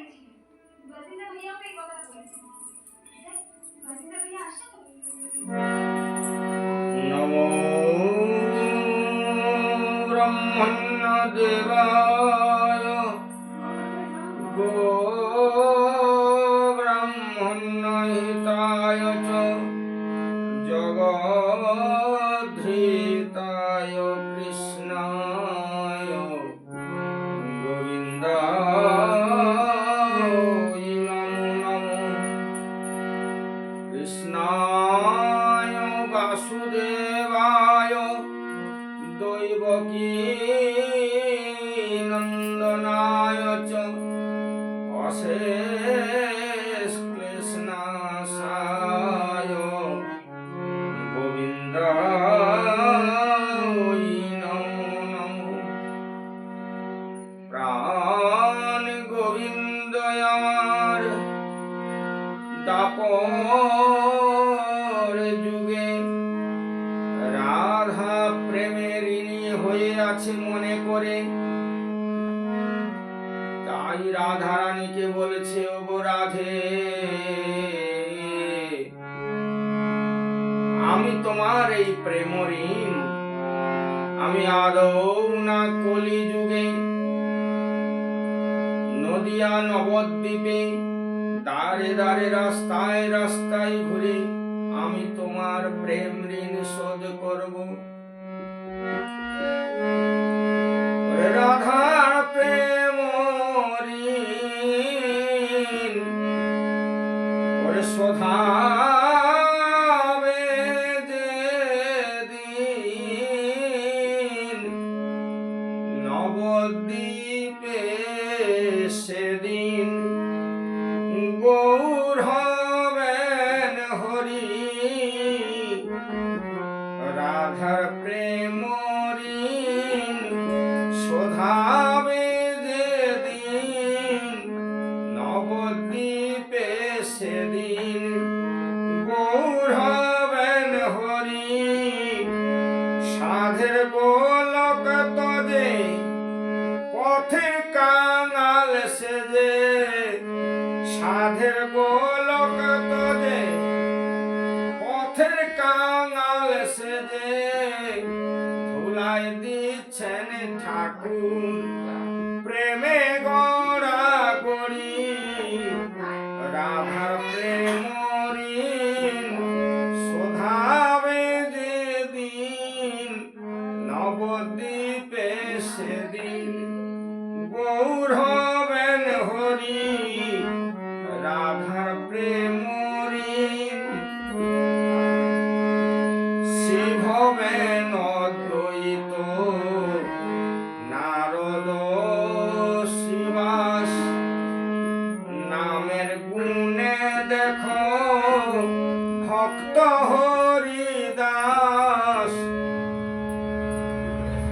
দিয়েছি বাজিন্দা ভাইয়াকে এই কথা বলেছি দেখ, বাজিন্দা ভাইয়া আসছে জগদ্ধৃতায় কৃষ্ণায় প্রাণ গোবিন্দ আমার দাপর যুগে রাধা প্রেমের ঋণী হয়ে আছে মনে করে। তাই রাধা রানীকে বলেছে ও গো রাধে আমি তোমার এই প্রেম ঋণ। আমি আদৌ না কলি যুগে নদিয়া নবদ্বীপে দাঁড়ে দাঁড়ে রাস্তায় রাস্তায় ঘুরে আমি তোমার প্রেম ঋণ শোধ করব। ওরে নবদ্বীপে কাঙাল সেজে সাধের গোলক তোদে পথের কাঙাল সেজে ধুলাই দিচ্ছেন ঠাকুর। হবেন অদ্বৈত নারদ শিবাস, নামের গুণে দেখো, ভক্ত হরিদাস।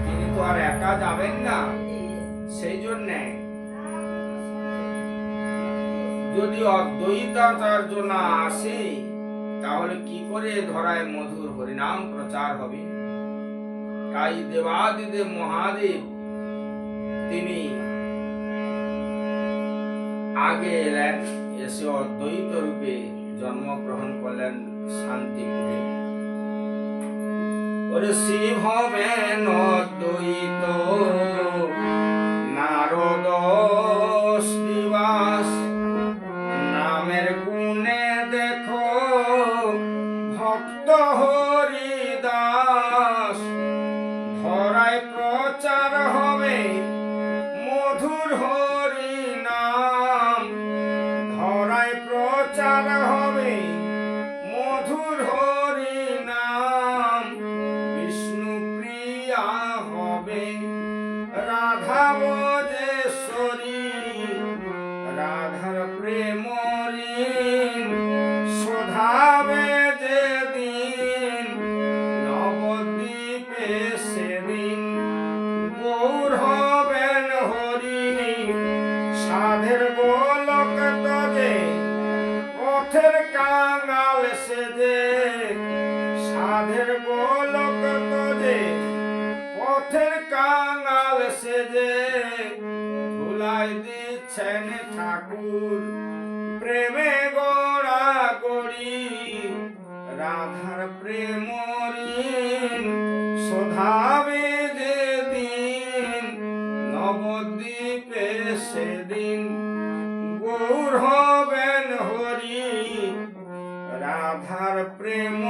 তিনি তো আর একা যাবেন না, সেই জন্যে। যদি অদ্বৈতাচার্য না আসে, তাহলে কি করে ধরায় মধুর হরিনাম প্রচার হবে। তাই দেবাদিদেব মহাদেব, তিনি আগে এলেন, এসে অদ্বৈত রূপে জন্মগ্রহণ করলেন শান্তিপুরে। ওরে শিব হবেন অদ্বৈত। প্রচার হবে। মধুর হরি নাম ধরায় প্রচার হবে। মধুর হরি নাম বিষ্ণু প্রিয়া হবে। রাধা বজেশ্বরী। রাধার প্রেম সাধের গোলক পথের কাঙাল সেজে ধুলাই দিচ্ছেন ঠাকুর। প্রেমে গড়া গড়ি, রাধার প্রেম শোধাবে যে দিন নবদ্বীপে সেদিন গৌর হবেন হরি। রাধার প্রেম